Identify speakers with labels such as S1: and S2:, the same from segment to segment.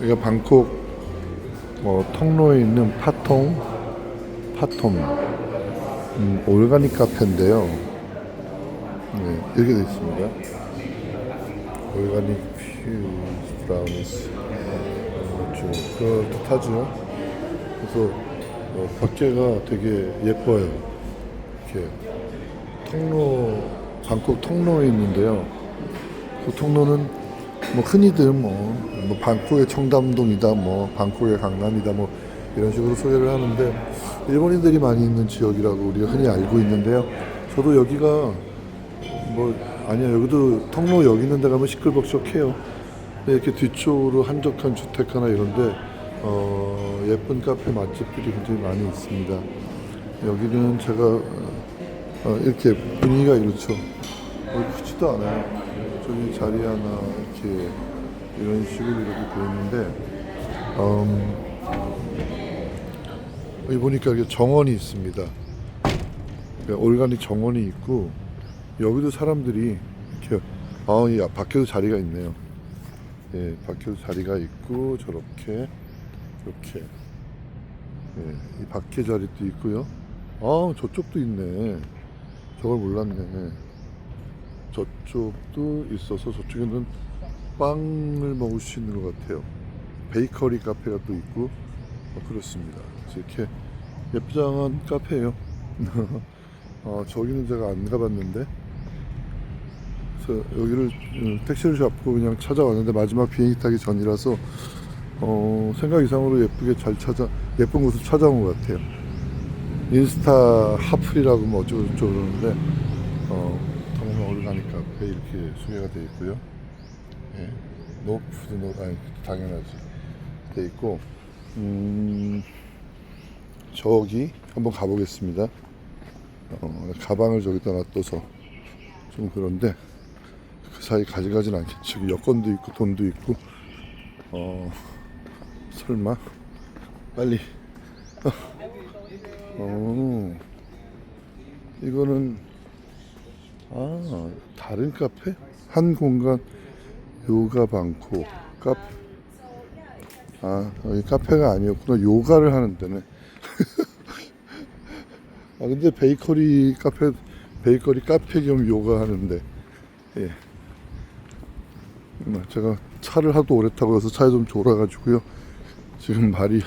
S1: 여기가 방콕 어, 통로에 있는 파통 파톰 음, 올가닉 카페인데요. 네, 이렇게 되어 있습니다. 올가닉 퓨 브라우니스 그렇죠. 그렇듯하죠. 그래서 어, 밖에가 되게 예뻐요. 이렇게 통로 방콕 통로에 있는데요. 그 통로는 뭐 흔히들 뭐, 뭐 방콕의 청담동이다, 뭐 방콕의 강남이다, 뭐 이런 식으로 소개를 하는데 일본인들이 많이 있는 지역이라고 우리가 흔히 알고 있는데요. 저도 여기가 뭐 아니야 여기도 통로 여기 있는 데 가면 시끌벅적해요. 이렇게 뒤쪽으로 한적한 주택가나 이런데 어, 예쁜 카페 맛집들이 굉장히 많이 있습니다. 여기는 제가 어, 이렇게 분위기가 이렇죠. 어, 크지도 않아요. 저기 자리 하나 이렇게 이런 식으로 이렇게 있는데 음, 여기 보니까 이게 정원이 있습니다. 그러니까 올가닉 정원이 있고 여기도 사람들이 이렇게 아, 이 밖에도 자리가 있네요. 예, 밖에도 자리가 있고 저렇게 이렇게 예, 이 밖에 자리도 있고요. 아, 저쪽도 있네. 저걸 몰랐네. 저쪽도 있어서 저쪽에는 빵을 먹을 수 있는 것 같아요. 베이커리 카페가 또 있고 어, 그렇습니다. 이렇게 예쁘장한 카페예요. 어, 저기는 제가 안 가봤는데 여기를 음, 택시를 잡고 그냥 찾아왔는데 마지막 비행기 타기 전이라서 어, 생각 이상으로 예쁘게 잘 찾아 예쁜 곳을 찾아온 것 같아요. 인스타 하플이라고 뭐 어쩌고 저쩌고 그러는데 어, 통영 올가닉 카페 이렇게 소개가 되어 있고요. 예. 노 푸드 노 아니 당연하지 돼 있고 음, 저기 한번 가보겠습니다. 어, 가방을 저기다 놔둬서 좀 그런데 그 사이 가져가진 않겠지. 여기 여권도 있고 돈도 있고 어 설마 빨리 어, 어 이거는 아 다른 카페? 한 공간 요가 방콕 카페. 아 여기 카페가 아니었구나. 요가를 하는 데네. 아 근데 베이커리 카페 베이커리 카페 겸 요가 하는데 예. 음, 제가 차를 하도 오래 타고 여서 차에 좀 졸아가지고요. 지금 말이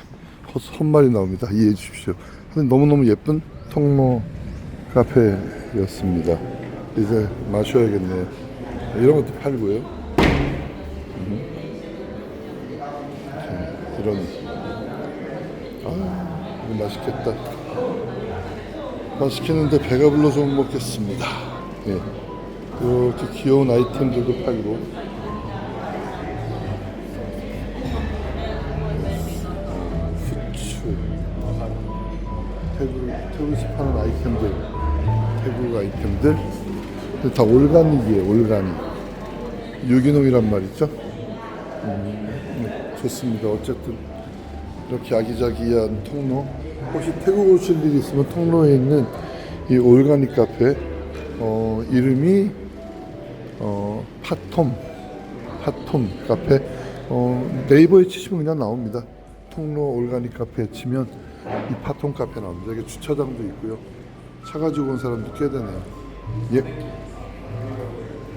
S1: 헛- 헛말이 나옵니다. 이해해 주십시오. 너무너무 예쁜 통로 카페였습니다 이제 마셔야겠네요 이런 것도 팔고요 음. 자, 이런 아 이거 맛있겠다 맛있겠는데 배가 불러서 못 먹겠습니다. 예. 이렇게 귀여운 아이템들도 팔고. 후추. 태국, 태국에서 파는 아이템들. 태국 아이템들. 다 올가닉이에요, 올가닉. 유기농이란 말이죠. 음, 네, 좋습니다. 어쨌든. 이렇게 아기자기한 통로. 혹시 태국 오실 일 있으면 통로에 있는 이 올가닉 카페, 어, 이름이, 어, 파톰, 파톰 카페, 어, 네이버에 치시면 그냥 나옵니다. 통로 올가닉 카페 치면 이 파톰 카페 나옵니다. 여기 주차장도 있고요. 차 가지고 온 사람도 꽤 되네요. 예.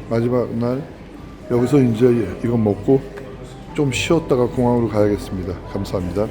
S1: 마지막 날, 여기서 이제 이거 먹고 좀 쉬었다가 공항으로 가야겠습니다. 감사합니다.